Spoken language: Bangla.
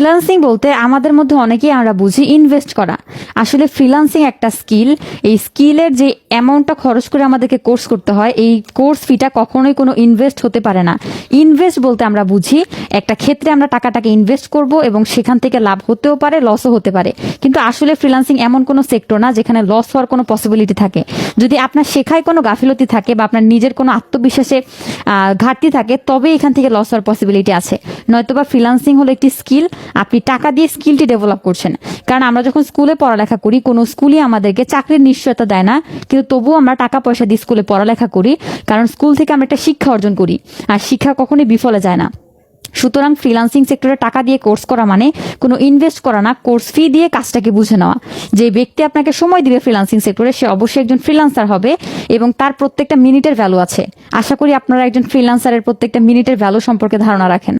ফ্রিল্যান্সিং বলতে আমাদের মধ্যে অনেকেই আমরা বুঝি ইনভেস্ট করা। আসলে ফ্রিল্যান্সিং একটা স্কিল এই স্কিলের যে অ্যামাউন্টটা খরচ করে আমাদেরকে কোর্স করতে হয়, এই কোর্স ফিটা কখনোই কোনো ইনভেস্ট হতে পারে না। ইনভেস্ট বলতে আমরা বুঝি, একটা ক্ষেত্রে আমরা টাকাটাকে ইনভেস্ট করব এবং সেখান থেকে লাভ হতেও পারে লসও হতে পারে। কিন্তু আসলে ফ্রিল্যান্সিং এমন কোনো সেক্টর না যেখানে লস হওয়ার কোনো পসিবিলিটি থাকে। যদি আপনার শেখায় কোনো গাফিলতি থাকে বা আপনার নিজের কোনো আত্মবিশ্বাসে ঘাটতি থাকে তবে এখান থেকে লস হওয়ার পসিবিলিটি আছে। নয়তোবা ফ্রিল্যান্সিং হলো একটি স্কিল আপনি টাকা দিয়ে স্কিলটি ডেভেলপ করছেন। কারণ আমরা যখন স্কুলে পড়ালেখা করি, কোনো স্কুলই আমাদেরকে চাকরির নিশ্চয়তা দেয় না। কিন্তু তবুও আমরা টাকা পয়সা দিয়ে স্কুলে পড়ালেখা করি, কারণ স্কুল থেকে আমরা একটা শিক্ষা অর্জন করি। আর শিক্ষা কখনোই বিফলে যায় না। সুতরাং ফ্রিল্যান্সিং সেক্টরে টাকা দিয়ে কোর্স করা মানে কোনো ইনভেস্ট করা না কোর্স ফি দিয়ে কাজটাকে বুঝে নেওয়া। যে ব্যক্তি আপনাকে সময় দিবে ফ্রিল্যান্সিং সেক্টরে সে অবশ্যই একজন ফ্রিল্যান্সার হবে এবং তার প্রত্যেকটা মিনিটের ভ্যালু আছে। আশা করি আপনারা একজন ফ্রিল্যান্সারের প্রত্যেকটা মিনিটের ভ্যালু সম্পর্কে ধারণা রাখেন।